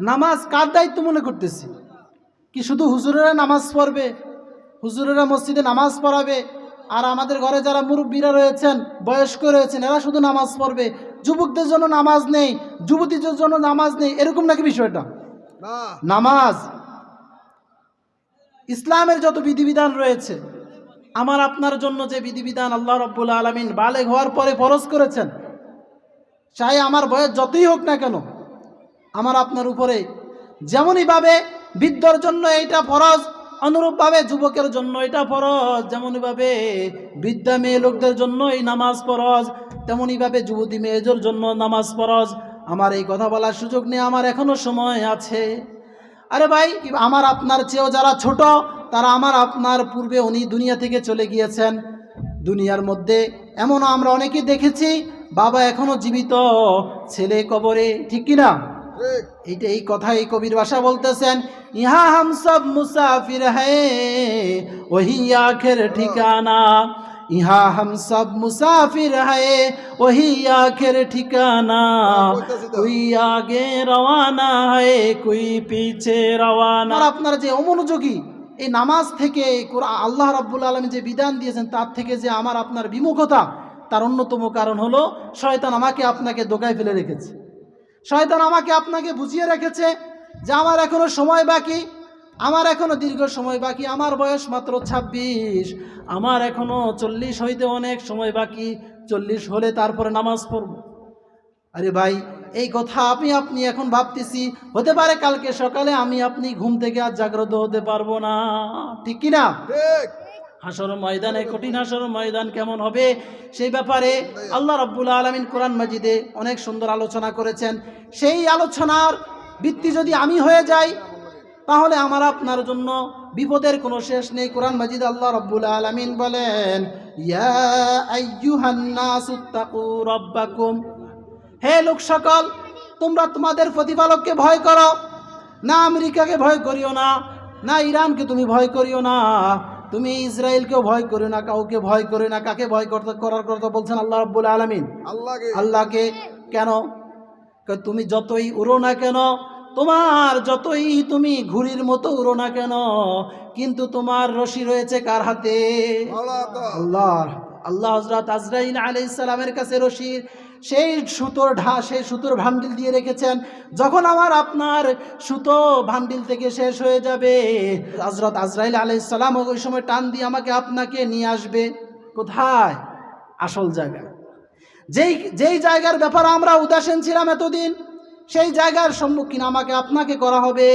নামাজ কার দায়িত্ব মনে করতেছি? কি শুধু হুজুরেরা নামাজ পড়বে? হুজুরেরা মসজিদে নামাজ পড়াবে? আর আমাদের ঘরে যারা মুরব্বীরা রয়েছেন বয়স্ক রয়েছেন এরা শুধু নামাজ পড়বে? যুবকদের জন্য নামাজ নেই যুবতীদের জন্য নামাজ নেই এরকম নাকি বিষয়টা? নামাজ। ইসলামের যত বিধিবিধান রয়েছে আমার আপনার জন্য যে বিধিবিধান আল্লাহ রব্বুল আলমিন বালেগ হওয়ার পরে ফরজ করেছেন চাই আমার বয়স যতই হোক না কেন আমার আপনার উপরে। যেমনইভাবে বৃদ্ধর জন্য এইটা ফরজ অনুরূপভাবে যুবকের জন্য এটা ফরজ। যেমনইভাবে বৃদ্ধা মেয়ে লোকদের জন্য এই নামাজ ফরজ তেমনইভাবে যুবতী মেয়েদের জন্য নামাজ ফরজ। আমার এই কথা বলার সুযোগ নেই, আমার এখনও সময় আছে। আরে ভাই, আমার আপনার চেয়েও যারা ছোট, তারা আমার আপনার পূর্বে উনি দুনিয়া থেকে চলে গিয়েছেন। দুনিয়ার মধ্যে এমনও আমরা অনেকে দেখেছি, বাবা এখনও জীবিত, ছেলে কবরে, ঠিক কিনা? এইটা এই কথা এই কবির ভাষা বলতেছেন ইহা হাম সব মুসাফির ওহি আখের ঠিকানা। ইহা হাম সব মুসাফির ওহি আখের ঠিকানা। তো। কুই আগে রওয়ানা হয় কুই পিছে রওয়ানা। আপনার যে অমনোযোগী এই নামাজ থেকে আল্লাহ রাব্বুল আলমী যে বিধান দিয়েছেন তার থেকে যে আমার আপনার বিমুখতা তার অন্যতম কারণ হলো শয়তান আমাকে আপনাকে দোকায় ফেলে রেখেছে। শয়তান আমাকে আপনাকে বুঝিয়ে রেখেছে যে আমার এখনও সময় বাকি, আমার এখনও দীর্ঘ সময় বাকি, আমার বয়স মাত্র ২৬ আমার এখনও চল্লিশ হইতে অনেক সময় বাকি, চল্লিশ হলে তারপরে নামাজ পড়ব। আরে ভাই, এই কথা আমি আপনি এখন ভাবতেছি, হতে পারে কালকে সকালে আমি আপনি ঘুম থেকে আর জাগ্রত হতে পারব না, ঠিক কি না ঠিক। হাসর ময়দানে, কঠিন হাসর ময়দান কেমন হবে? সেই ব্যাপারে আল্লাহ রাব্বুল আলমিন কোরআন মাজিদে অনেক সুন্দর আলোচনা করেছেন। সেই আলোচনার ভিত্তি যদি আমি হয়ে যাই, তাহলে আমার আপনার জন্য বিপদের কোনো শেষ নেই। কোরআন মাজিদ আল্লাহ রাব্বুল আলামিন বলেন হে লোক সকল, তোমরা তোমাদের প্রতিপালককে ভয় করো, না আমেরিকাকে ভয় করিও না না ইরানকে তুমি ভয় করিও না। তুমি ইসরায়েলকেও ভয় করিও না কাউকে ভয় করিও না। কাকে ভয় করতে করার কথা বলছেন আল্লাহ রাব্বুল আলামিন। আল্লাহকে। আল্লাহকে কেন? তুমি যতই উড়ো না কেন তোমার যতই তুমি ঘুড়ির মতো উড়ো না কেন কিন্তু তোমার রশি রয়েছে কার হাতে? আল্লাহ। আল্লাহ। হজরত আজরাইল ইসলামের কাছে রশির সেই সুতোর ঢা সেই সুতোর ভান্ডিল দিয়ে রেখেছেন। যখন আমার আপনার সুতো ভান্ডিল থেকে শেষ হয়ে যাবে হজরত আজরাইল আলাই ইসলাম ওই সময় টান দিয়ে আমাকে আপনাকে নিয়ে আসবে। কোথায়? আসল জায়গা। যেই যেই জায়গার ব্যাপারে আমরা উদাসীন ছিলাম এতদিন, সেই জায়গার সম্মুখীন আমাকে আপনাকে করা হবে।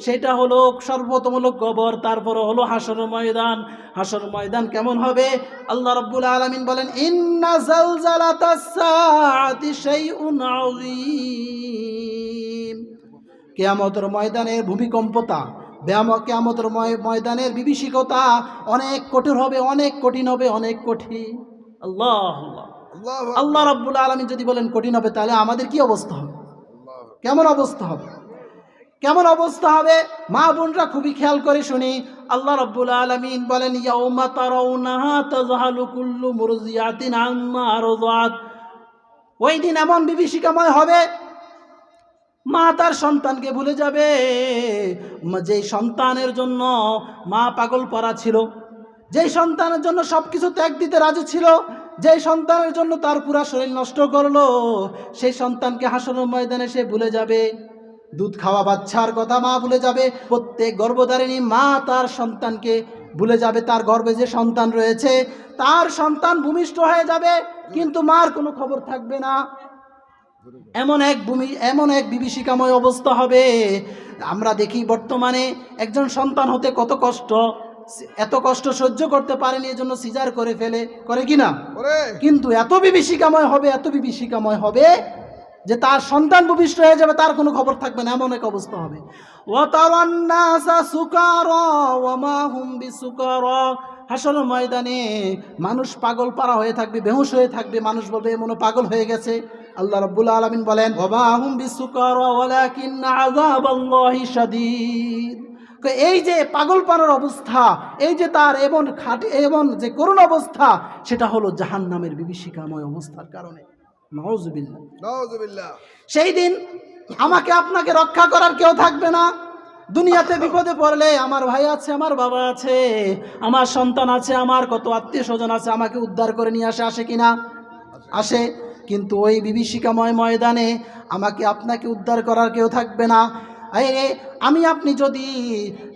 সেটা হলো সর্বতম হলো কবর তারপরে হলো হাসর ময়দান। হাসর ময়দান কেমন হবে? আল্লাহ রাব্বুল আলামিন বলেন ইন্না কেয়ামতের ময়দানের ভূমিকম্পতা ব্যায়াম কেয়ামতের ময়দানের বিভীষিকতা অনেক কঠোর হবে অনেক কঠিন হবে অনেক কঠিন। আল্লাহ আল্লাহ। আল্লাহ আল্লাহ রাব্বুল আলমী যদি বলেন কঠিন হবে তাহলে আমাদের কি অবস্থা হবে? কেমন অবস্থা হবে? কেমন অবস্থা হবে? মা বোনরা খুবই খেয়াল করে শুনি। আল্লাহ রাব্বুল আলামিন বলেন মুরজিয়াতিন ওই দিন এমন বিভীষিকাময় হবে, মা তার সন্তানকে ভুলে যাবে। যেই সন্তানের জন্য মা পাগল পড়া ছিল, যেই সন্তানের জন্য সব কিছু ত্যাগ দিতে রাজি ছিল, যেই সন্তানের জন্য তার পুরা শরীর নষ্ট করল, সেই সন্তানকে হাসানোর ময়দানে সে ভুলে যাবে। দুধ খাওয়া বাচ্চার কথা মা ভুলে যাবে। প্রত্যেক গর্ভধারিণী মা তার সন্তানকে ভুলে যাবে। তার গর্ভে যে সন্তান রয়েছে তার সন্তান ভূমিষ্ঠ হয়ে যাবে কিন্তু মার কোনো খবর থাকবে না। এমন এক ভূমি এমন এক বিভীষিকাময় অবস্থা হবে। আমরা দেখি বর্তমানে একজন সন্তান হতে কত কষ্ট এত কষ্ট সহ্য করতে পারেনি এজন্য সিজার করে ফেলে করে কি না? কিন্তু এত বিভীষিকাময় হবে এত বিভীষিকাময় হবে যে তার সন্তান ভূমিষ্ঠ হয়ে যাবে, তার কোনো খবর থাকবে না, এমন এক অবস্থা হবে। হাসর ময়দানে মানুষ পাগল পারা হয়ে থাকবে, বেহুশ হয়ে থাকবে, মানুষ বলবে এমন পাগল হয়ে গেছে। আল্লাহ রাব্বুল আলামিন বলেন এই যে পাগল পানার অবস্থা, এই যে তার এমন খাটি, এমন যে করুণ অবস্থা, সেটা হলো জাহান নামের বিভীষিকাময় অবস্থার কারণে। সেই দিন আমাকে আপনাকে রক্ষা করার কেউ থাকবে না। দুনিয়াতে বিপদে পড়লে আমার ভাই আছে আমার বাবা আছে আমার সন্তান আছে আমার কত আত্মীয় স্বজন আছে আমাকে উদ্ধার করে নিয়ে আসে আসে কিনা? আসে। কিন্তু ওই বিভীষিকাময় ময়দানে আমাকে আপনাকে উদ্ধার করার কেউ থাকবে না। আরে আমি আপনি যদি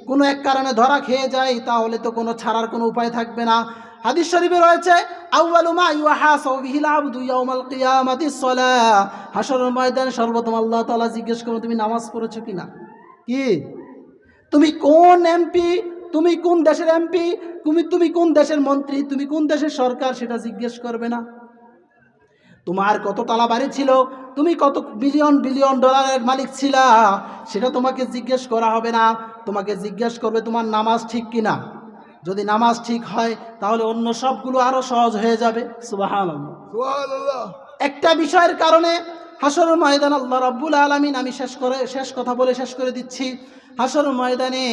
কোনো এক কারণে ধরা খেয়ে যাই তাহলে তো কোনো ছাড়ার কোনো উপায় থাকবে না। হাদিস শরীফে রয়েছে, আউয়ালু মা ইউহাসাউ বিহিল আবদু ইয়াউমাল কিয়ামাতিস সালাহ হাশরের ময়দানে সর্বপ্রথম আল্লাহ তাআলা জিজ্ঞেস করুন তুমি নামাজ পড়েছো কিনা কি? তুমি কোন এমপি? তুমি কোন দেশের এমপি? তুমি তুমি কোন দেশের মন্ত্রী? তুমি কোন দেশের সরকার? সেটা জিজ্ঞেস করবে না। তোমার কত তালা বাড়ি ছিল? তুমি কত বিলিয়ন বিলিয়ন ডলারের মালিক ছিলা? সেটা তোমাকে জিজ্ঞেস করা হবে না। তোমাকে জিজ্ঞেস করবে, তোমার নামাজ ঠিক কিনা? যদি নামাজ ঠিক হয় তাহলে অন্য সবগুলো আরও সহজ হয়ে যাবে। সুবাহান একটা বিষয়ের কারণে হাসর ময়দান আল্লাহ রাব্বুল আলমিন আমি শেষ করে শেষ কথা বলে শেষ করে দিচ্ছি। হাসর ময়দানে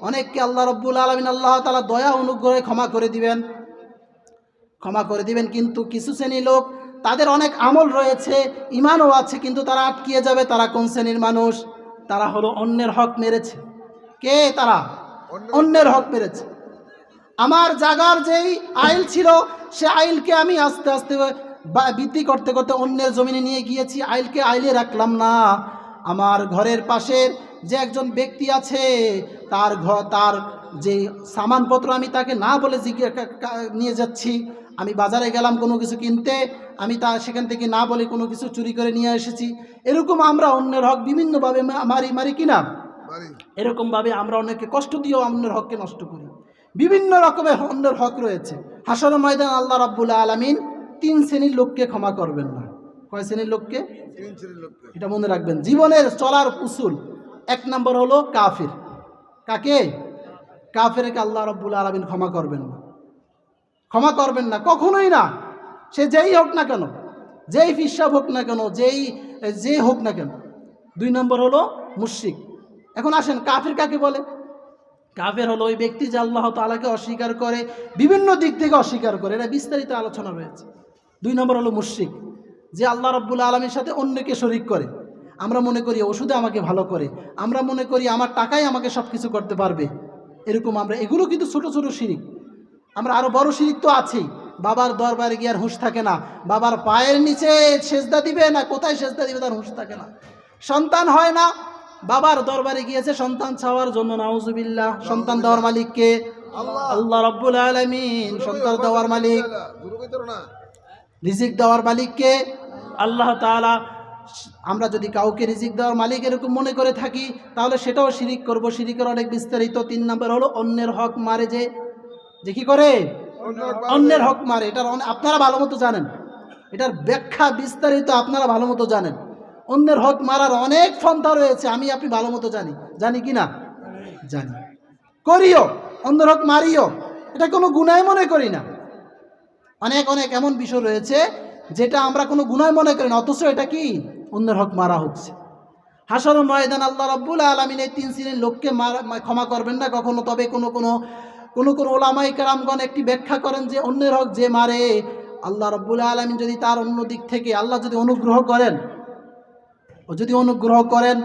অনেককে আল্লাহ রব্বুল আলমিন আল্লাহ তালা দয়া অনুগ্রহে ক্ষমা করে দিবেন। ক্ষমা করে দিবেন কিন্তু কিছু শ্রেণি লোক তাদের অনেক আমল রয়েছে ইমানও আছে কিন্তু তারা আটকিয়ে যাবে। তারা কোন শ্রেণির মানুষ? তারা হলো অন্যের হক মেরেছে। কে তারা? অন্যের হক মেরেছে। আমার জাগার যেই আইল ছিল সে আইলকে আমি আস্তে আস্তে বৃদ্ধি করতে করতে অন্যের জমিনে নিয়ে গিয়েছি। আইলকে আইলে রাখলাম না। আমার ঘরের পাশের যে একজন ব্যক্তি আছে তার ঘর তার যে সামানপত্র আমি তাকে না বলে নিয়ে যাচ্ছি। আমি বাজারে গেলাম কোনো কিছু কিনতে। আমি তা সেখান থেকে না বলে কোনো কিছু চুরি করে নিয়ে এসেছি। এরকম আমরা অন্যের হক বিভিন্নভাবে মারি মারি কিনা? এরকমভাবে আমরা অনেককে কষ্ট দিয়েও অন্যের হককে নষ্ট করি। বিভিন্ন রকমের অন্যের হক রয়েছে। হাসর ময়দান আল্লাহ রাব্বুল আলমিন তিন শ্রেণির লোককে ক্ষমা করবেন না। কয় শ্রেণির লোককে? তিন শ্রেণির লোককে। এটা মনে রাখবেন জীবনের চলার উসুল। এক নম্বর হলো কাফির। কাকে? কাফেরকে আল্লাহ রব্বুল আলমিন ক্ষমা করবেন না। ক্ষমা করবেন না কখনোই না। সে যেই হোক না কেন যেই ফিসাব হোক না কেন যেই যে হোক না কেন। দুই নম্বর হলো মুশরিক। এখন আসেন কাফির কাকে বলে? কাফের হলো ওই ব্যক্তি যে আল্লাহ তালাকে অস্বীকার করে, বিভিন্ন দিক থেকে অস্বীকার করে। এটা বিস্তারিত আলোচনা রয়েছে। দুই নম্বর হলো মুশরিক, যে আল্লাহ রব্বুল আলমীর সাথে অন্যকে শরিক করে। আমরা মনে করি ওষুধে আমাকে ভালো করে, আমরা মনে করি আমার টাকাই আমাকে সব কিছু করতে পারবে। এরকম আমরা, এগুলো কিন্তু ছোট ছোট শিরিক। আমরা আরও বড় শিরিক তো আছেই। বাবার দরবারে গিয়ে আর হুঁশ থাকে না। বাবার পায়ের নিচে সেজদা দিবে না, কোথায় সেজদা দিবে তার হুঁশ থাকে না। সন্তান হয় না বাবার দরবারে গিয়েছে সন্তান চাওয়ার জন্য নাউজুবিল্লাহ। সন্তান দেওয়ার মালিককে। আল্লাহ। রব্বুল আলমিন সন্তান দেওয়ার মালিক। রিজিক দেওয়ার মালিককে। আল্লাহ তাআলা আমরা যদি কাউকে রিজিক দেওয়ার মালিক এরকম মনে করে থাকি তাহলে সেটাও শিরিক করব। শিরিকের অনেক বিস্তারিত তিন নম্বর হলো অন্যের হক মারে যে। যে কি করে? অন্যের হক মারে। এটার আপনারা ভালো মতো জানেন। এটার ব্যাখ্যা বিস্তারিত আপনারা ভালো মতো জানেন। অন্যের হক মারার অনেক ফন্থা রয়েছে, আমি আপনি ভালো মতো জানি। জানি কি না? জানি। করিও, অন্যের হক মারিও, এটা কোনো গুনায় মনে করি না। অনেক অনেক এমন বিষয় রয়েছে, যেটা আমরা কোনো গুনায় মনে করি না, অথচ এটা কি? অন্যের হক মারা হচ্ছে। হাসর ময়দান আল্লাহ রব্বুল আলমিন এই তিন শ্রেণির লোককে ক্ষমা করবেন না। কখনো তবে কোনো কোনো কোনো কোনো ওলামাই কারামগণ একটি ব্যাখ্যা করেন যে, অন্যের হক যে মারে, আল্লাহ রব্বুল আলমিন যদি তার অন্য দিক থেকে, আল্লাহ যদি অনুগ্রহ করেন যদি অনুগ্রহ করেন,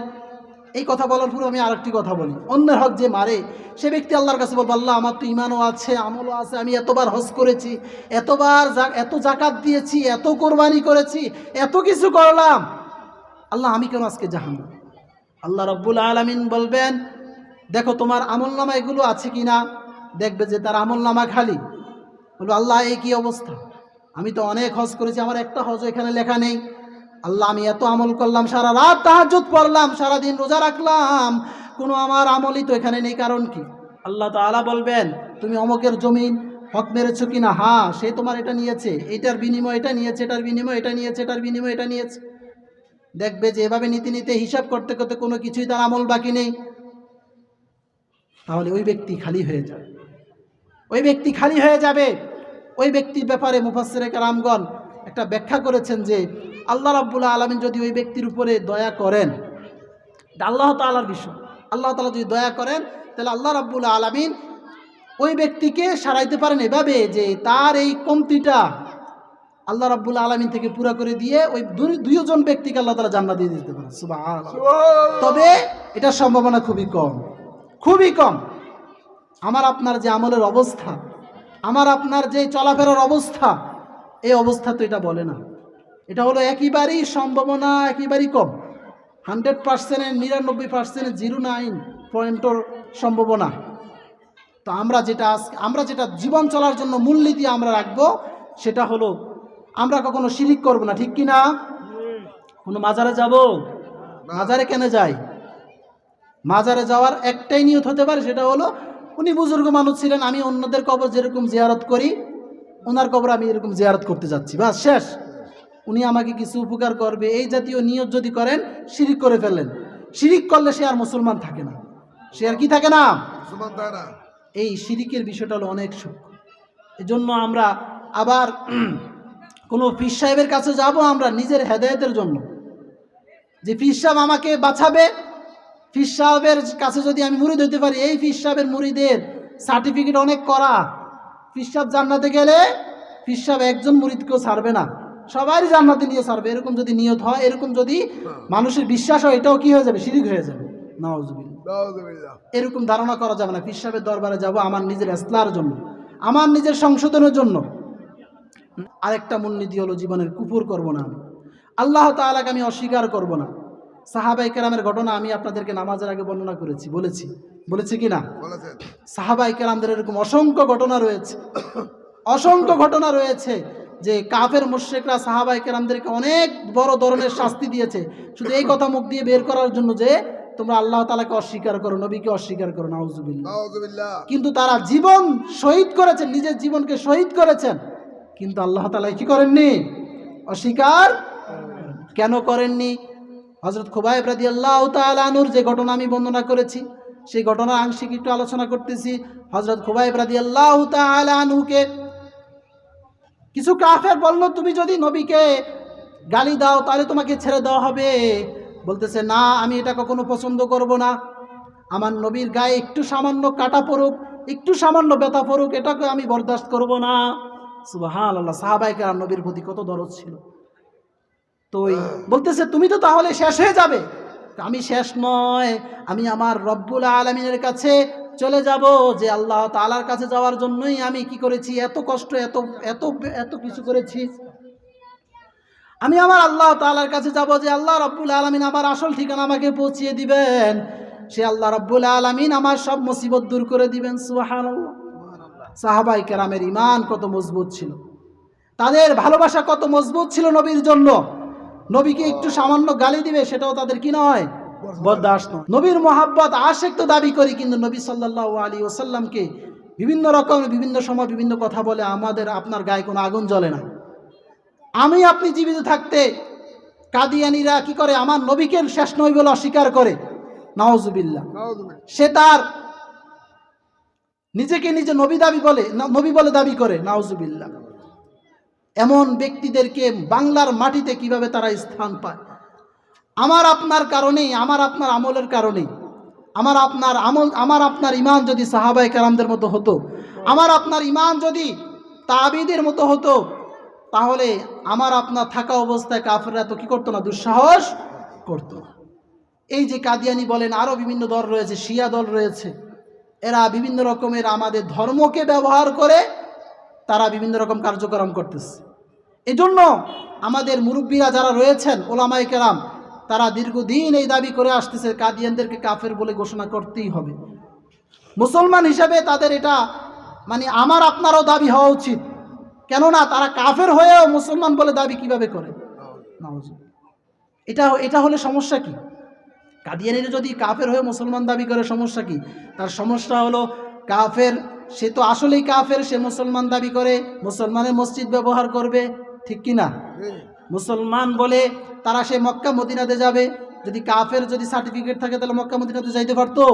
এই কথা বলার পরে আমি আরেকটি কথা বলি। অন্যের হক যে মারে, সে ব্যক্তি আল্লাহর কাছে বলব, আল্লাহ, আমার তো ইমানও আছে, আমলও আছে, আমি এতবার হজ করেছি, এতবার এত জাকাত দিয়েছি, এত কোরবানি করেছি, এত কিছু করলাম। আল্লাহ, আমি কেন আজকে জাহান আল্লাহ রব্বুল আলমিন বলবেন, দেখো, তোমার আমল নামা এগুলো আছে কি না দেখবে যে তার আমল নামা খালি। বলব, আল্লাহ, এই কি অবস্থা? আমি তো অনেক হজ করেছি, আমার একটা হজ এখানে লেখা নেই। আল্লাহ, আমি এত আমল করলাম, সারা রাত তাহাজুদ পড়লাম, সারাদিন রোজা রাখলাম। কোনো আমার আমলই তো এখানে নেই, কারণ কি? আল্লাহ তাআলা বলবেন, তুমি অমকের জমিন, হক মেরেছো কি না হ্যাঁ সে তোমার এটা নিয়েছে, এটার বিনিময় এটা নিয়েছে, এটার বিনিময় এটা নিয়েছে, এটার বিনিময় এটা নিয়েছে। দেখবে যে এভাবে নীতি নিতে, হিসাব করতে করতে কোনো কিছুই তার আমল বাকি নেই। তাহলে ওই ব্যক্তি খালি হয়ে যাবে। ওই ব্যক্তি খালি হয়ে যাবে। ওই ব্যক্তির ব্যাপারে মুফাসসিরে কালামগণ একটা ব্যাখ্যা করেছেন যে আল্লাহ রাব্বুল আলমিন যদি ওই ব্যক্তির উপরে দয়া করেন আল্লাহ তাআলার বিষয়। আল্লাহ তাআলা যদি দয়া করেন তাহলে আল্লাহ রাব্বুল আলমিন ওই ব্যক্তিকে সারাইতে পারেন এভাবে যে তার এই কমতিটা আল্লাহ রাব্বুল আলমিন থেকে পুরা করে দিয়ে ওই দুই দুইজন ব্যক্তিকে আল্লাহ তালা জান্নাত দিয়ে দিতে পারে সুবহানাল্লাহ। তবে এটার সম্ভাবনা খুবই কম খুবই কম। আমার আপনার যে আমলের অবস্থা আমার আপনার যে চলাফেরার অবস্থা এই অবস্থা তো এটা বলে না। এটা হলো একেবারেই সম্ভাবনা, একেবারেই কম। হান্ড্রেড পার্সেন্টের নিরানব্বই পার্সেন্টের জিরো নাইন পয়েন্টর সম্ভাবনা। তো আমরা যেটা আমরা যেটা জীবন চলার জন্য মূলনীতি আমরা রাখব, সেটা হলো আমরা কখনো শিরিক করব না, ঠিক কি না? কোনো মাজারে যাব? মাজারে কেন যাই? মাজারে যাওয়ার একটাই নিয়ত হতে পারে, সেটা হলো উনি বুজুর্গ মানুষ ছিলেন, আমি অন্যদের কবর যেরকম জিয়ারত করি, ওনার কবর আমি এরকম জিয়ারত করতে যাচ্ছি। বাস, শেষ। উনি আমাকে কিছু উপকার করবে। এই জাতীয় নিয়ত যদি করেন শিরিক করে ফেললেন। শিরিক করলে সে আর মুসলমান থাকে না। সে আর কি থাকে না? এই শিরিকের বিষয়টা হলো অনেক সূক্ষ্ম। এজন্য আমরা আবার কোনো পীর সাহেবের কাছে যাব আমরা নিজের হেদায়তের জন্য। যে পীর সাহেব আমাকে বাঁচাবে পীর সাহেবের কাছে যদি আমি মুরিদ হতে পারি এই পীর সাহেবের মুরিদের সার্টিফিকেট অনেক করা। পীর সাহেব জান্নাতে গেলে পীর সাহেব একজন মুরিদকেও ছাড়বে না। সবারই জান্নাতে নিয়ে ছাড়বে এরকম যদি নিয়ত হয় এরকম যদি মানুষের বিশ্বাস হয় এটাও কি হয়ে যাবে? শিরিক হয়ে যাবে। এরকম ধারণা করা যাবে না। পীর সাহেবের দরবারে যাব আমার নিজের এসলার জন্য আমার নিজের সংশোধনের জন্য। আরেকটা মূলনীতি হলো জীবনের কুপুর করব না আমি। আল্লাহ তাআলাকে আমি অস্বীকার করব না। সাহাবাই কেরামের ঘটনা আমি আপনাদেরকে নামাজের আগে বর্ণনা করেছি বলেছি। বলেছি কি না? সাহাবাই কেরামদের এরকম অসংখ্য ঘটনা রয়েছে। অসংখ্য ঘটনা রয়েছে। যে কাফের মুশ্রিকরা সাহাবাই কেরামদেরকে অনেক বড় ধরনের শাস্তি দিয়েছে। শুধু এই কথা মুখ দিয়ে বের করার জন্য যে তোমরা আল্লাহ তালাকে অস্বীকার করো নবীকে অস্বীকার করো নাউজুবিল্লাহ। কিন্তু তারা জীবন শহীদ করেছেন নিজের জীবনকে শহীদ করেছেন। কিন্তু আল্লাহ তালা কি করেননি? অস্বীকার কেন করেননি? হজরত খুবাইব রাদি আল্লাহ তালানুর যে ঘটনা আমি বর্ণনা করেছি সেই ঘটনার আংশিক একটু আলোচনা করতেছি। হজরত খুবাইব রাদি আল্লাহ তালানুকে কিছু কাফের বলল, তুমি যদি নবীকে গালি দাও, তাহলে তোমাকে ছেড়ে দেওয়া হবে। বলতেছে, না, আমি এটা কখনো পছন্দ করব না। আমার নবীর গায়ে একটু সামান্য কাটা পড়ুক, একটু সামান্য ব্যথা পড়ুক, এটাকে আমি বরদাস্ত করব না। সুবাহান আল্লাহ সাহাবাইকে আর নবীর প্রতি কত দরদ ছিল। তো বলতেছে, তুমি তো তাহলে শেষ হয়ে যাবে? আমি শেষ নয়, আমি আমার রব্বুল আলমিনের কাছে চলে যাব যে আল্লাহ তালার কাছে যাওয়ার জন্যই আমি কি করেছি, এত কষ্ট, এত এত এত কিছু করেছি। আমি আমার আল্লাহ তালার কাছে যাব যে আল্লাহ রব্বুল আলমিন আমার আসল ঠিকানা আমাকে পৌঁছিয়ে দিবেন। সে আল্লাহ রব্বুল আলমিন আমার সব মুসিবত দূর করে দিবেন সুহান সাহাবাই কেরামের ইমান কত মজবুত ছিল। তাদের ভালোবাসা কত মজবুত ছিল নবীর জন্য। নবীকে একটু সামান্য গালি দিবে, সেটাও তাদের কি নয়? বরদাস্ত নয়। নবীর মোহাব্বত আশেক তো দাবি করি কিন্তু নবী সাল্লাহ আলী ওসাল্লামকে বিভিন্ন রকম বিভিন্ন সময় বিভিন্ন কথা বলে আমাদের আপনার গায়ে কোনো আগুন জ্বলে না। আমি আপনি জীবিত থাকতে কাদিয়ানিরা কি করে? আমার নবীকে শেষ নই বলে অস্বীকার করে। নাউজুবিল্লাহ। সে তার নিজেকে নিজে নবী দাবি বলে নবী বলে দাবি করে। নাউজুবিল্লাহ। এমন ব্যক্তিদেরকে বাংলার মাটিতে কীভাবে তারা স্থান পায়? আমার আপনার কারণেই, আমার আপনার আমলের কারণেই, আমার আপনার আমল, আমার আপনার ইমান যদি সাহাবাই কারামদের মতো হতো, আমার আপনার ইমান যদি তাবিদের মতো হতো, তাহলে আমার আপনার থাকা অবস্থায় কাফেররা তো কি করতো না, দুঃসাহস করতো এই যে কাদিয়ানি বলেন আরও বিভিন্ন দল রয়েছে, শিয়া দল রয়েছে, এরা বিভিন্ন রকমের আমাদের ধর্মকে ব্যবহার করে তারা বিভিন্ন রকম কার্যক্রম করতেছে। এজন্য আমাদের মুরব্বীরা যারা রয়েছেন ওলামাই কেরাম তারা দীর্ঘদিন এই দাবি করে আসতেছে কাদিয়ানদেরকে কাফের বলে ঘোষণা করতেই হবে। মুসলমান হিসাবে তাদের এটা মানে আমার আপনারও দাবি হওয়া উচিত। কেননা তারা কাফের হয়েও মুসলমান বলে দাবি কীভাবে করে। এটা এটা হলে সমস্যা কি? কাদিয়ানিরা যদি কাফের হয়ে মুসলমান দাবি করে সমস্যা কি? তার সমস্যা হলো কাফের সে তো আসলেই কাফের সে মুসলমান দাবি করে মুসলমানের মসজিদ ব্যবহার করবে ঠিক কি না মুসলমান বলে তারা সে মক্কা মদিনাতে যাবে। যদি কাফের যদি সার্টিফিকেট থাকে তাহলে মক্কা মদিনাতে যাইতে পারতো।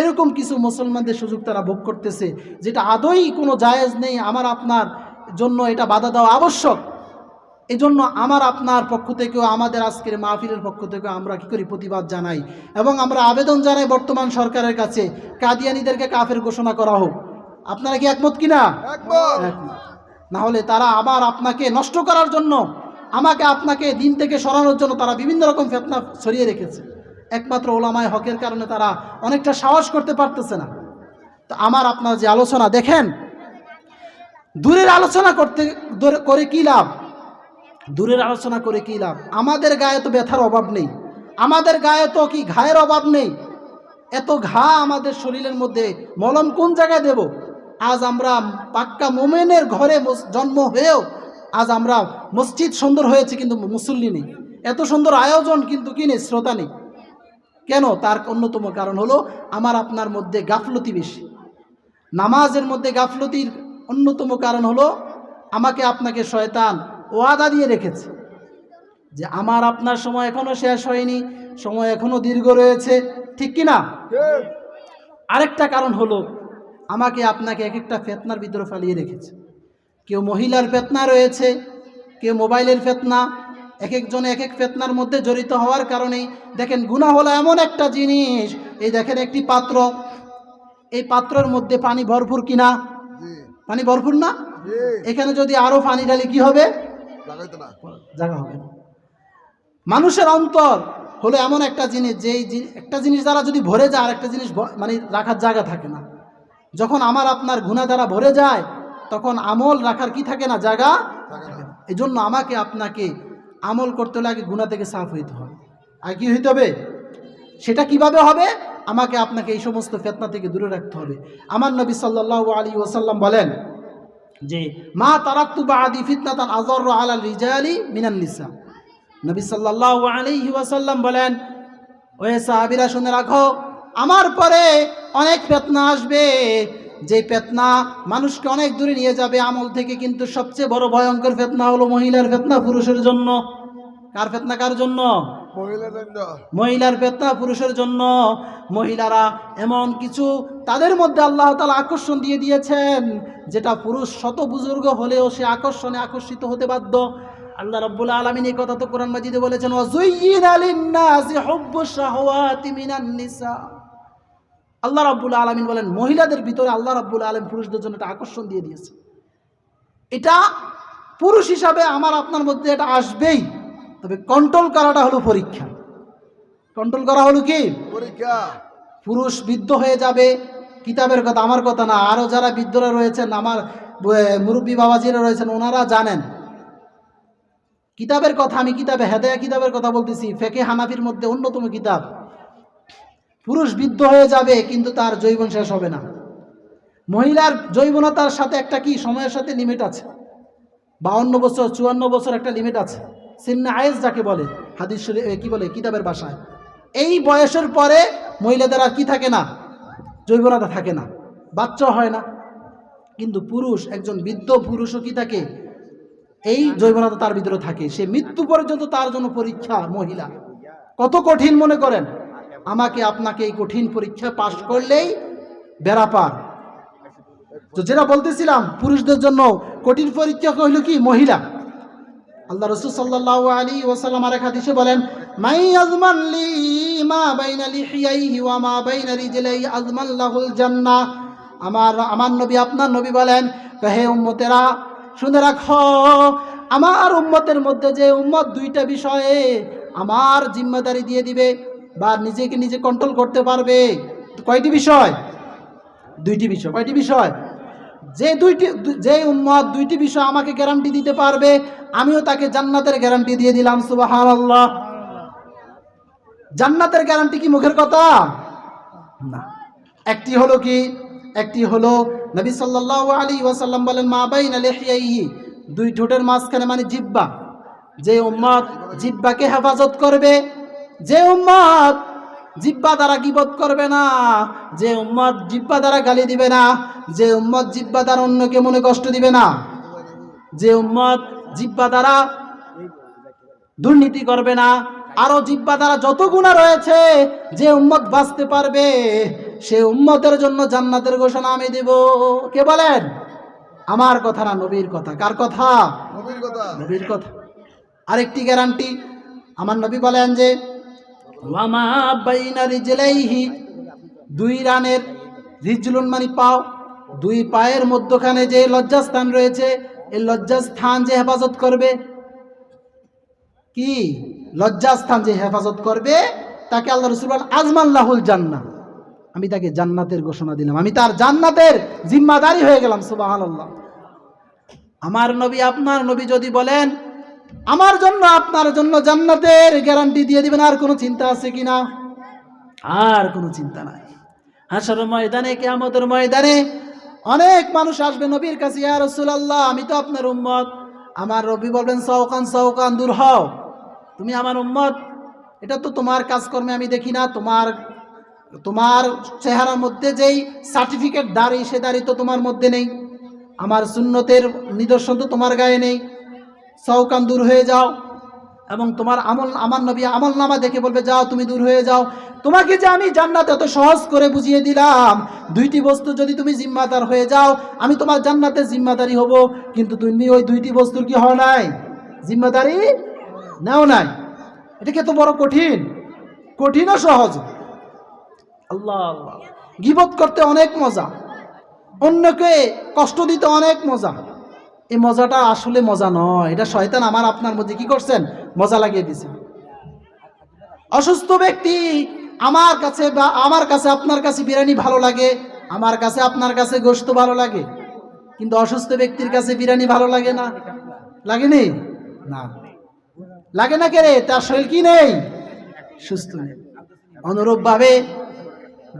এরকম কিছু মুসলমানদের সুযোগ তারা ভোগ করতেছে যেটা আদৌ কোনো জায়েজ নেই আমার আপনার জন্য এটা বাধা দেওয়া আবশ্যক। এজন্য আমার আপনার পক্ষ থেকেও আমাদের আজকের মাহফিলের পক্ষ থেকেও আমরা কি করি প্রতিবাদ জানাই এবং আমরা আবেদন জানাই বর্তমান সরকারের কাছে কাদিয়ানিদেরকে কাফের ঘোষণা করা হোক। আপনারা কি একমত কিনা। না হলে তারা আবার আপনাকে নষ্ট করার জন্য আমাকে আপনাকে দিন থেকে সরানোর জন্য তারা বিভিন্ন রকম ফেতনা ছড়িয়ে রেখেছে। একমাত্র ওলামায় হকের কারণে তারা অনেকটা সাহস করতে পারতেছে না। তো আমার আপনার যে আলোচনা, দেখেন, দূরের আলোচনা করতে করে কি লাভ? দূরের আলোচনা করে কি লাভ? আমাদের গায়ে তো ব্যথার অভাব নেই। আমাদের গায়ে তো কি ঘায়ের অভাব নেই? এত ঘা আমাদের শরীরের মধ্যে, মলম কোন জায়গায় দেব? আজ আমরা পাক্কা মোমেনের ঘরে জন্ম হয়েও আজ আমরা মসজিদ সুন্দর হয়েছে কিন্তু মুসল্লি নেই। এত সুন্দর আয়োজন কিন্তু কি নেই? শ্রোতা নেই। কেন? তার অন্যতম কারণ হলো আমার আপনার মধ্যে গাফলতি বেশি। নামাজের মধ্যে গাফলতির অন্যতম কারণ হলো আমাকে আপনাকে শয়তান ওয়াদা দিয়ে রেখেছে যে আমার আপনার সময় এখনও শেষ হয়নি সময় এখনও দীর্ঘ রয়েছে। ঠিক কি না আরেকটা কারণ হলো আমাকে আপনাকে এক একটা ফেতনার ভিতরে ফালিয়ে রেখেছে। কেউ মহিলার ফেতনা রয়েছে কেউ মোবাইলের ফেতনা এক একজনে এক এক ফেতনার মধ্যে জড়িত হওয়ার কারণেই দেখেন গুণা হলো এমন একটা জিনিস। এই দেখেন একটি পাত্র এই পাত্রের মধ্যে পানি ভরপুর কিনা? পানি ভরপুর না? এখানে যদি আরও পানি ঢালি কি হবে? জায়গা হবে মানুষের অন্তর হলো এমন একটা জিনিস যেই একটা জিনিস দ্বারা যদি ভরে যায় আর একটা জিনিস মানে রাখার জায়গা থাকে না। যখন আমার আপনার গুণা দ্বারা ভরে যায় তখন আমল রাখার কি থাকে না? জায়গা এই জন্য আমাকে আপনাকে আমল করতে হলে আগে গুণা থেকে সাফ হইতে হবে। আর কি হইতে হবে? সেটা কীভাবে হবে? আমাকে আপনাকে এই সমস্ত ফেতনা থেকে দূরে রাখতে হবে। আমার নবী সাল্লাহ আলী ওসাল্লাম বলেন যে মা তারাক্তু বা আদি ফিতনাতান আজর আলা রিজালি মিনান নিসা। নবী সাল্লাহ আলাইহি ওয়াসাল্লাম বলেন ওয়ে সাহাবিরা শুনে রাখো আমার পরে অনেক ফেতনা আসবে। যে ফেতনা মানুষকে অনেক দূরে নিয়ে যাবে আমল থেকে কিন্তু সবচেয়ে বড় ভয়ঙ্কর ফেতনা হলো মহিলার ফেতনা পুরুষের জন্য। কার ফেতনা কার জন্য? মহিলার ফেতনা পুরুষের জন্য। মহিলারা এমন কিছু তাদের মধ্যে আল্লাহ তালা আকর্ষণ দিয়ে দিয়েছেন যেটা পুরুষ শত বুজুর্গ হলেও সে আকর্ষণে আকর্ষিত হতে বাধ্য। আল্লাহ রব্বুল আলমিন এই কথা তো কোরআন মাজিদে বলেছেন "ওয়াজুয়্যিনা লিন-নাসি হুব্বুশ শাহওয়াতি মিনান নিসা। আল্লাহ রাব্বুল আলমিন বলেন মহিলাদের ভিতরে আল্লাহ রাব্বুল আলম পুরুষদের জন্য একটা আকর্ষণ দিয়ে দিয়েছে। এটা পুরুষ হিসাবে আমার আপনার মধ্যে এটা আসবেই তবে কন্ট্রোল করাটা হলো পরীক্ষা। কন্ট্রোল করা হলো কি? পরীক্ষা। পুরুষ বৃদ্ধ হয়ে যাবে কিতাবের কথা আমার কথা না আরও যারা বৃদ্ধরা রয়েছেন আমার মুরব্বী বাবাজিরা রয়েছেন ওনারা জানেন। কিতাবের কথা আমি কিতাবে হেদায়া কিতাবের কথা বলতেছি ফেকে হানাফির মধ্যে অন্যতম কিতাব। পুরুষ বৃদ্ধ হয়ে যাবে, কিন্তু তার জৈবন শেষ হবে না। মহিলার জৈবনতার সাথে একটা কি? সময়ের সাথে লিমিট আছে। বাউন্ন বছর, চুয়ান্ন বছর একটা লিমিট আছে। সিন্না আয়েস যাকে বলে, হাদিস কি বলে? কিতাবের বাসায় এই বয়সের পরে মহিলাদের আর কি থাকে না? জৈবনতা থাকে না। বাচ্চা হয় না। কিন্তু পুরুষ, একজন বৃদ্ধ পুরুষও কি থাকে? এই জৈবনতা তার ভিতরে থাকে। সে মৃত্যু পর্যন্ত তার জন্য পরীক্ষা মহিলা। কত কঠিন মনে করেন? আমাকে আপনাকে এই কঠিন পরীক্ষা পাশ করলেই বেড়া পার। তো যেটা বলতেছিলাম, পুরুষদের জন্য কঠিন পরীক্ষা হইল কি? মহিলা। আল্লাহ রসুল সাল্লাহ আলী ওসাল্লাম আরেক হাদিসে বলেন, মাই আজমান মা বাইনা লিহিয়াইহি ওয়া মা বাইনা রিজলাই আজমান লাহুল জান্নাহ আমার আমার নবী, আপনার নবী বলেন হে উম্মতেরা, শুনে রাখো, আমার উম্মতের মধ্যে যে উম্মত দুইটা বিষয়ে আমার জিম্মাদারি দিয়ে দিবে। বা নিজেকে নিজে কন্ট্রোল করতে পারবে। কয়টি বিষয়? দুইটি বিষয়। কয়টি বিষয়? যে দুইটি, যে উম্মত দুইটি বিষয় আমাকে গ্যারান্টি দিতে পারবে, আমিও তাকে জান্নাতের গ্যারান্টি দিয়ে দিলাম সুবাহান আল্লাহ জান্নাতের গ্যারান্টি কি মুখের কথা? না। একটি হলো কি? একটি হলো নবী সাল্লাল্লাহু আলী ওয়াসাল্লাম বলেন, মা বাইন আলিহিয়াইহি দুই ঠোঁটের মাঝখানে মানে জিব্বা যে উম্মত জিব্বাকে হেফাজত করবে যে উম্মত জিব্বা দ্বারা গিবত করবে না যে উম্মত জিব্বা দ্বারা গালি দিবে না যে উম্মত জিব্বা দ্বারা অন্যকে মনে কষ্ট দিবে না যে উম্মত জিব্বা দ্বারা দুর্নীতি করবে না আরও জিব্বা দ্বারা যত গুণা রয়েছে যে উম্মত বাঁচতে পারবে সে উম্মতের জন্য জান্নাতের ঘোষণা আমি দেব। কে বলেন? আমার কথা না নবীর কথা। কার কথা? নবীর কথা। নবীর কথা। আরেকটি গ্যারান্টি আমার নবী বলেন যে ওয়ামা বাইনা রিজলাইহি, দুই রানের রিজলুন মানে পাও, দুই পায়ের মধ্যখানে যে লজ্জাস্থান রয়েছে, এই লজ্জাস্থান যে হেফাজত করবে, কি? লজ্জাস্থান যে হেফাজত করবে, তাকে আল্লাহ রসুল আজমাল্লাহুল জান্না আমি তাকে জান্নাতের ঘোষণা দিলাম। আমি তার জান্নাতের জিম্মাদারি হয়ে গেলাম সুবাহ আমার নবী, আপনার নবী যদি বলেন আমার জন্য, আপনার জন্য জান্নাতের গ্যারান্টি দিয়ে দিবেন, আর কোনো চিন্তা আছে কিনা? আর কোনো চিন্তা নাই। হাসর ময়দানে, কেয়ামতের ময়দানে অনেক মানুষ আসবে নবীর কাছে, ইয়া রাসূলুল্লাহ, আমি তো আপনার উম্মত। আমার রবি বলবেন সৌকান সৌকান দূর হও। তুমি আমার উম্মত। এটা তো তোমার কাজকর্মে আমি দেখি না। তোমার তোমার চেহারার মধ্যে যেই সার্টিফিকেট দাঁড়ি, সে দাঁড়ি তো তোমার মধ্যে নেই। আমার সুন্নতের নিদর্শন তো তোমার গায়ে নেই। সৌকান দূর হয়ে যাও। এবং তোমার আমল, আমার নবী আমল নামা দেখে বলবে, যাও, তুমি দূর হয়ে যাও। তোমাকে যে আমি জান্নাত এত সহজ করে বুঝিয়ে দিলাম, দুইটি বস্তু যদি তুমি জিম্মাদার হয়ে যাও, আমি তোমার জান্নাতে জিম্মাদারি হব। কিন্তু তুমি ওই দুইটি বস্তুর কি হও নাই? জিম্মাদারি নাও নাই। এটাকে তো বড় কঠিন? কঠিন ও সহজ আল্লাহ। গিবত করতে অনেক মজা। অন্যকে কষ্ট দিতে অনেক মজা। এই মজাটা আসলে মজা নয়। এটা শয়তান আমার আপনার মধ্যে কি করছেন? মজা লাগিয়ে দিছে অসুস্থ ব্যক্তি আমার কাছে বা আমার কাছে আপনার কাছে বিরিয়ানি ভালো লাগে, আমার কাছে আপনার কাছে গোস্ত ভালো লাগে, কিন্তু অসুস্থ ব্যক্তির কাছে বিরিয়ানি ভালো লাগে না। লাগেনি না? লাগে না কে রে? তার শরীর কি নেই? সুস্থ নেই। অনুরূপভাবে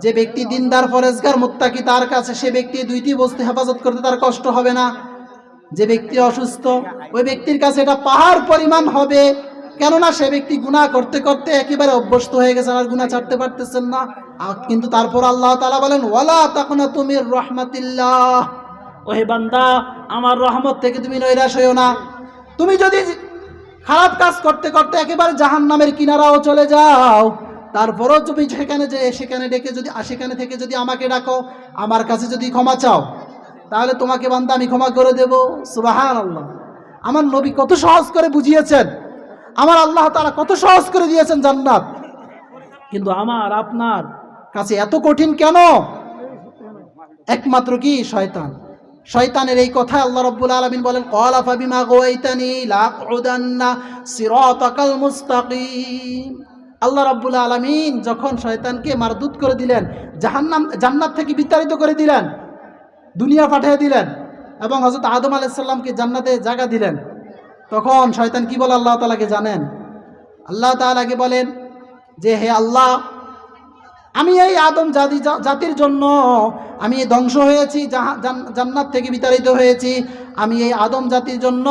যে ব্যক্তি দিনদার ফরেজগার মুত্তাকি তার কাছে, সে ব্যক্তি দুইটি বস্তু হেফাজত করতে তার কষ্ট হবে না। যে ব্যক্তি অসুস্থ, ওই ব্যক্তির কাছে এটা পাহাড় পরিমাণ হবে। কেননা সে ব্যক্তি গুনাহ করতে করতে একেবারে অভ্যস্ত হয়ে গেছেন আর গুনাহ ছাড়তে পারতেছেন না। কিন্তু তারপর আল্লাহ তাআলা বলেন, ওয়ালা তাকুনা তুমির রহমাতিল্লাহ। ওহে বান্দা, আমার রহমত থেকে তুমি নৈরাশ হইও না। তুমি যদি খারাপ কাজ করতে করতে একেবারে জাহান নামের কিনারাও চলে যাও, তারপরও তুমি সেখানে যে, সেখানে ডেকে যদি সেখানে থেকে যদি আমাকে ডাকো, আমার কাছে যদি ক্ষমা চাও তাহলে তোমাকে বান্দা আমি ক্ষমা করে দেব। সুবাহান আল্লাহ আমার নবী কত সহজ করে বুঝিয়েছেন। আমার আল্লাহ তারা কত সহজ করে দিয়েছেন জান্নাত। কিন্তু আমার, আপনার কাছে এত কঠিন কেন? একমাত্র কি? শয়তান। শয়তানের এই কথা আল্লাহ রাব্বুল আলামিন বলেন গাওয়াইতানি লাকউদান্না সিরাতাকাল মুস্তাকিম। আল্লাহ রাব্বুল আলামিন যখন শয়তানকে মারদুত করে দিলেন, জাহান্নাম, জান্নাত থেকে বিতাড়িত করে দিলেন দুনিয়া পাঠিয়ে দিলেন এবং হযরত আদম আলাইহিস সালামকে জান্নাতে জায়গা দিলেন। তখন শয়তান কি বলে আল্লাহ তালাকে জানেন? আল্লাহ তালাকে বলেন যে, হে আল্লাহ, আমি এই আদম জাতি জাতির জন্য আমি ধ্বংস হয়েছি জান্নাত থেকে বিতাড়িত হয়েছি। আমি এই আদম জাতির জন্য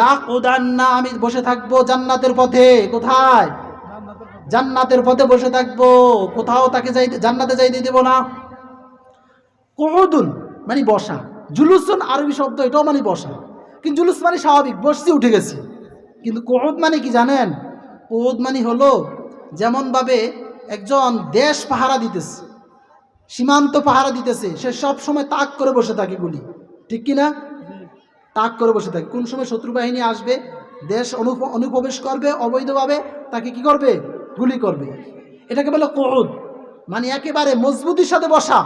লাখ উদান্না আমি বসে থাকব জান্নাতের পথে। কোথায়? জান্নাতের পথে বসে থাকব। কোথাও তাকে যাইতে জান্নাতে যাইতে দেব না। কোদুন মানে বসা। জুলুসুন আরবি শব্দ, এটাও মানে বসা। কিন্তু জুলুস মানে স্বাভাবিক, বসছি, উঠে গেছি। কিন্তু কোদ মানে কি জানেন? কোদ মানে হলো যেমনভাবে একজন দেশ পাহারা দিতেছে, সীমান্ত পাহারা দিতেছে, সে সব সময় তাক করে বসে থাকে গুলি। ঠিক কি না? তাক করে বসে থাকে। কোন সময় শত্রু বাহিনী আসবে, দেশ অনুপ- অনুপ্রবেশ করবে, অবৈধভাবে তাকে কি করবে? গুলি করবে। এটাকে বলে কোদ মানে একেবারে মজবুতির সাথে বসা।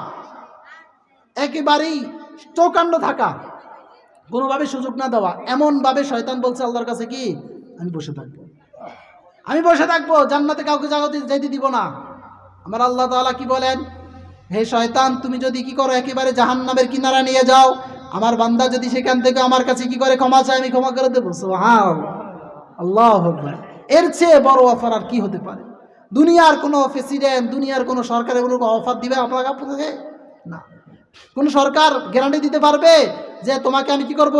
একেবারেই চৌকান্ন থাকা। কোনোভাবে সুযোগ না দেওয়া। এমনভাবে শয়তান বলছে আল্লাহর কাছে কি? আমি বসে থাকব। আমি বসে থাকব, জান্নাতে কাউকে জাগাতে যেতে দিব না। আমার আল্লাহ তাআলা কি বলেন? হে শয়তান, তুমি যদি কি করো, একেবারে জাহান্নামের কিনারা নিয়ে যাও। আমার বান্দা যদি সেখান থেকে আমার কাছে কি করে ক্ষমা চায়, আমি ক্ষমা করে দেবো। সুবহান আল্লাহ এর চেয়ে বড় অফার আর কি হতে পারে? দুনিয়ার কোনো প্রেসিডেন্ট, দুনিয়ার কোনো সরকারের কোনো অফার দিবে আপনাকে না। কোন সরকার গ্যারান্টি দিতে পারবে যে তোমাকে আমি কি করব?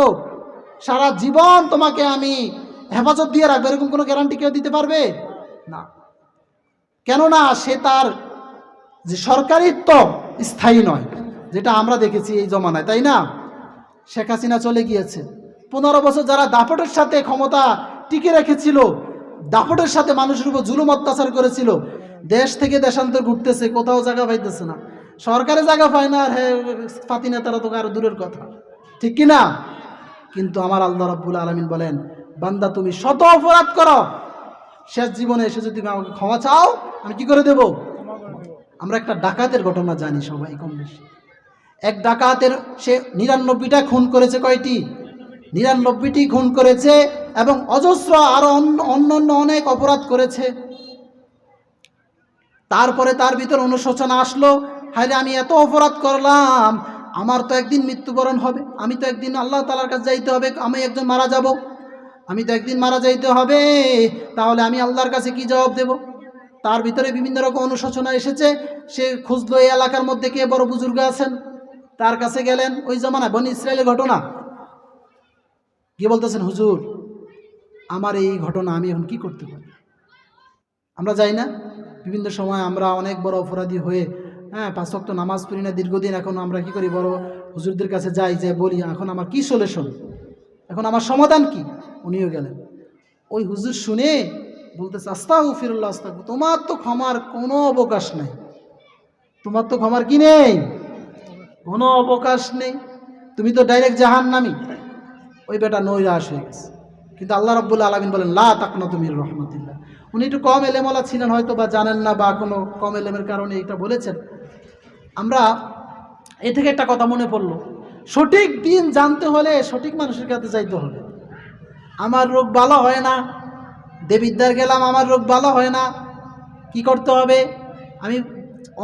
সারা জীবন তোমাকে আমি হেফাজত দিয়ে রাখব, এরকম কোনো গ্যারান্টি কেউ দিতে পারবে? না। কেননা সে তার যে সরকারিত্ব স্থায়ী নয়, যেটা আমরা দেখেছি এই জমানায়, তাই না? শেখ হাসিনা চলে গিয়েছে। পনেরো বছর যারা দাপটের সাথে ক্ষমতা টিকে রেখেছিল, দাপটের সাথে মানুষের উপর জুলুম অত্যাচার করেছিল, দেশ থেকে দেশান্তর ঘুরতেছে, কোথাও জায়গা পাইতেছে না। সরকারে জায়গা পায় না, আর হ্যাঁ ফাতি নেতারা তো আরও দূরের কথা। ঠিক কি না? কিন্তু আমার আল্লাহ রাব্বুল আলমিন বলেন, বান্দা তুমি শত অপরাধ করো, শেষ জীবনে এসে যদি আমাকে ক্ষমা চাও, আমি কি করে দেব? আমরা একটা ডাকাতের ঘটনা জানি সবাই কম বেশি। এক ডাকাতের সে নিরানব্বইটা খুন করেছে কয়টি? নিরানব্বইটি খুন করেছে এবং অজস্র আরও অন্য অন্য অন্য অনেক অপরাধ করেছে। তারপরে তার ভিতর অনুশোচনা আসলো রে, আমি এত অপরাধ করলাম আমার তো একদিন মৃত্যুবরণ হবে। আমি তো একদিন আল্লাহ তালার কাছে যাইতে হবে আমি একজন মারা যাব। আমি তো একদিন মারা যাইতে হবে তাহলে আমি আল্লাহর কাছে কি জবাব দেব? তার ভিতরে বিভিন্ন রকম অনুশোচনা এসেছে। সে খুঁজলো এই এলাকার মধ্যে কে বড় বুজুর্গ আছেন। তার কাছে গেলেন ওই জমানায় বনি ইসরায়েলের ঘটনা। গিয়ে বলতেছেন হুজুর আমার এই ঘটনা আমি এখন কি করতে পারি? আমরা যাই না। বিভিন্ন সময় আমরা অনেক বড় অপরাধী হয়ে হ্যাঁ পাঁচ ওয়াক্ত নামাজ পড়ি না, দীর্ঘদিন এখন আমরা কি করি, বড় হুজুরদের কাছে যাই, যে বলি, এখন আমার কি সলিউশন এখন আমার সমাধান কি? উনিও গেলেন। ওই হুজুর শুনে বলতেছে আস্তাগু ফিরুল্লাহ আস্তাগু তোমার তো ক্ষমার কোনো অবকাশ নেই। তোমার তো ক্ষমার কি নেই? কোনো অবকাশ নেই। তুমি তো ডাইরেক্ট জাহান নামি ওই বেটা নৈরাশ হয়ে গেছে। কিন্তু আল্লাহ রব্বুল আলমিন বলেন, লা তাকনা তুমি রহমতুল্লাহ। উনি একটু কম এলেমলা ছিলেন হয়তো বা জানেন না বা কোনো কম এলেমের কারণে এটা বলেছেন। আমরা এ থেকে একটা কথা মনে পড়ল। সঠিক দিন জানতে হলে সঠিক মানুষের কাছে যাইতে হবে। আমার রোগ ভালো হয় না দেবিদ্যার গেলাম, আমার রোগ ভালো হয় না, কি করতে হবে? আমি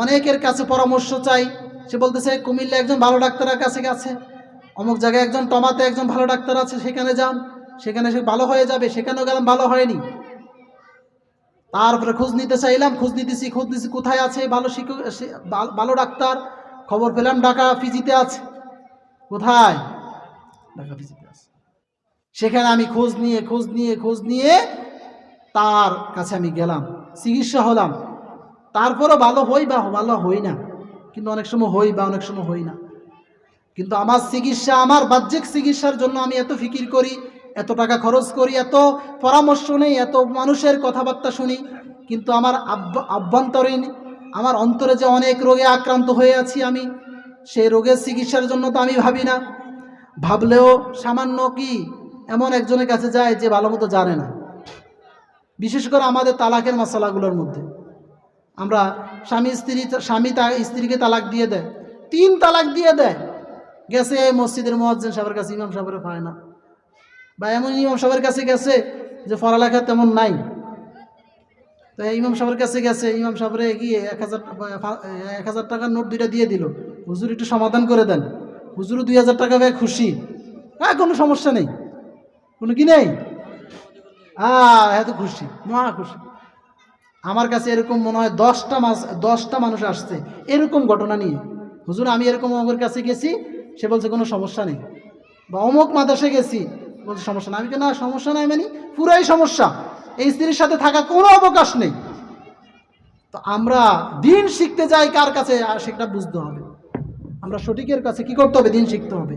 অনেকের কাছে পরামর্শ চাই। সে বলতেছে কুমিল্লা একজন ভালো ডাক্তারের কাছে গেছে। অমুক জায়গায় একজন টমাতে একজন ভালো ডাক্তার আছে, সেখানে যান। সেখানে সে ভালো হয়ে যাবে, সেখানেও গেলাম, ভালো হয়নি। তারপরে খোঁজ নিতে চাইলাম, খোঁজ নিতেছি খোঁজ নিতেছি, কোথায় আছে? ভালো শিক্ষক ভালো ডাক্তার। খবর পেলাম ঢাকা ফিজিতে আছে। কোথায়? ঢাকা ফিজিতে আছে। সেখানে আমি খোঁজ নিয়ে খোঁজ নিয়ে খোঁজ নিয়ে তার কাছে আমি গেলাম, চিকিৎসা হলাম। তারপরও ভালো হই বা ভালো হই না। কিন্তু অনেক সময় হই বা অনেক সময় হই না। কিন্তু আমার চিকিৎসা, আমার বাহ্যিক চিকিৎসার জন্য আমি এত ফিকির করি এত টাকা খরচ করি, এত পরামর্শ নেই, এত মানুষের কথাবার্তা শুনি। কিন্তু আমার আভ্য- আভ্যন্তরীণ, আমার অন্তরে যে অনেক রোগে আক্রান্ত হয়ে আছি আমি, সেই রোগের চিকিৎসার জন্য তো আমি ভাবি না। ভাবলেও সামান্য কি এমন একজনের কাছে যায় যে ভালো মতো জানে না। বিশেষ করে আমাদের তালাকের মশলাগুলোর মধ্যে। আমরা স্বামী স্ত্রী, স্বামী তা, স্ত্রীকে তালাক দিয়ে দেয়, তিন তালাক দিয়ে দেয়। গেছে মসজিদের মহাজ্জেন সাহেবের কাছে, ইমাম সাহেবের পায় না। বা এমন ইমাম সাহেবের কাছে গেছে যে পড়ালেখা তেমন নাই। তো ইমাম সাহেবের কাছে গেছে, ইমাম সাহেবের গিয়ে এক হাজার এক হাজার টাকার নোট দুইটা দিয়ে দিল। হুজুর একটু সমাধান করে দেন। হুজুর দুই হাজার টাকা পেয়ে খুশি। হ্যাঁ কোনো সমস্যা নেই। কোনো কি নেই? হ্যাঁ এত খুশি, মহা খুশি। আমার কাছে এরকম মনে হয় দশটা মাস, দশটা মানুষ আসছে, এরকম ঘটনা নিয়ে। হুজুর, আমি এরকম অমুকের কাছে গেছি, সে বলছে কোনো সমস্যা নেই। বা অমুক মাদাসে গেছি বলছে, সমস্যা না আমি কেন না, সমস্যা নাই মানে পুরাই সমস্যা। এই স্ত্রীর সাথে থাকা কোনো অবকাশ নেই। তো আমরা দিন শিখতে যাই কার কাছে সেটা বুঝতে হবে। আমরা সঠিকের কাছে কি করতে হবে? দিন শিখতে হবে।